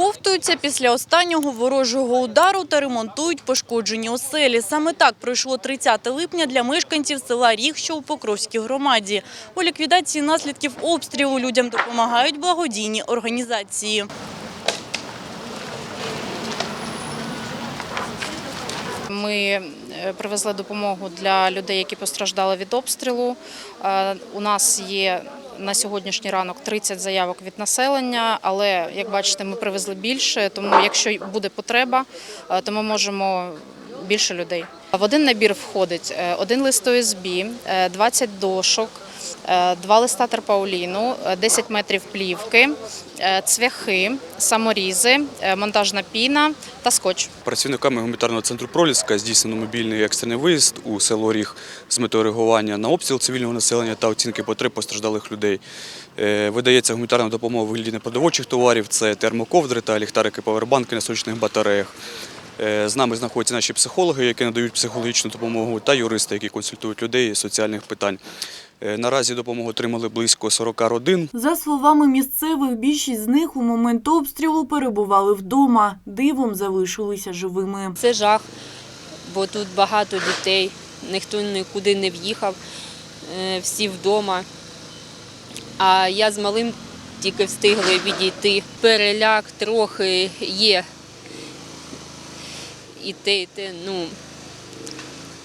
Оговтуються після останнього ворожого удару та ремонтують пошкоджені оселі. Саме так пройшло 30 липня для мешканців села Ріг, що у Покровській громаді. У ліквідації наслідків обстрілу людям допомагають благодійні організації. Ми е, привезли допомогу для людей, які постраждали від обстрілу. Е, У нас є на сьогоднішній ранок 30 заявок від населення, але як бачите, ми привезли більше. Тому, якщо буде потреба, е, то ми можемо більше людей. В один набір входить один лист ОСБ, е, 20 дошок, два листа терпауліну, е, 10 метрів плівки, е, цвяхи, саморізи, е, монтажна піна та скотч. Працівниками гуманітарного центру Проліска здійснено мобільний екстрений виїзд у село Ріг з метою реагування на обстріл цивільного населення та оцінки потреб постраждалих людей. Е, Видається гуманітарна допомога у вигляді непродовольчих товарів, це термоковдри та ліхтарики павербанки на сонячних батареях. Е, З нами знаходяться наші психологи, які надають психологічну допомогу, та юристи, які консультують людей з соціальних питань. Е, Наразі допомогу отримали близько 40 родин. За словами місцевих, більшість з них у момент обстрілу перебували вдома. Дивом залишилися живими. Це жах, бо тут багато дітей, ніхто нікуди не в'їхав, е, всі вдома. А я з малим тільки встигли відійти. Переляк трохи є. І те, і те, ну,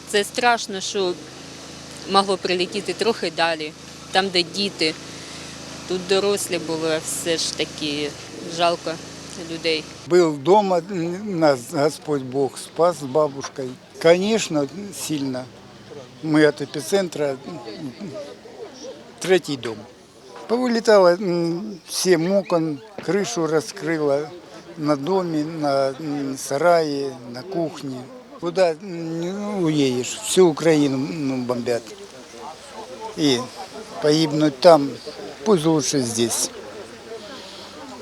це страшно, що могло прилетіти трохи далі, там, де діти. Тут дорослі були, а все ж таки жалко людей. Был дома, м, нас Господь Бог спас с бабушкой. Конечно, сильно. Мы от эпицентра м, третий дом. Повылетало м, семь окон, крышу раскрыло на доме, на м, сарае, на кухне. Куда м, не уедешь, всю Украину ну, бомбят. И погибнуть там, пусть лучше здесь.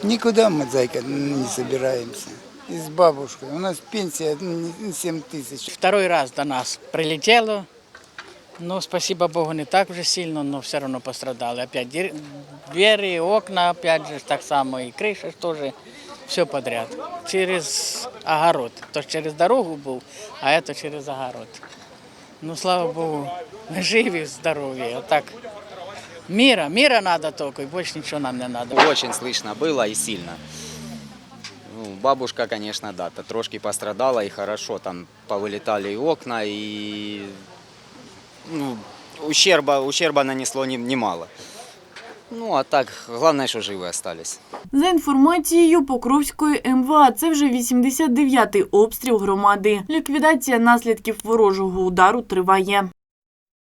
Никуда мы, зайка, не собираемся. И с бабушкой. У нас пенсия м, 7 тысяч. Второй раз до нас прилетело. Ну, спасибо Богу, не так вже сильно, но все равно пострадали. Опять дер- двери, окна, опять же, так само, и крыша ж тоже, Все подряд. Через огород. То через дорогу був, а это через огород. Ну, слава Богу, ми живі, здорові. Отак. Мира, мира надо только, и больше ничего нам не надо. Очень слышно было и сильно. Ну, бабушка, конечно, да, то трошки пострадала и хорошо, там повылетали и окна, и ну, ущерба, ущерба нанесло не- немало. Ну, а так, головне, що живі остались. За інформацією Покровської МВА, це вже 89-й обстріл громади. Ліквідація наслідків ворожого удару триває.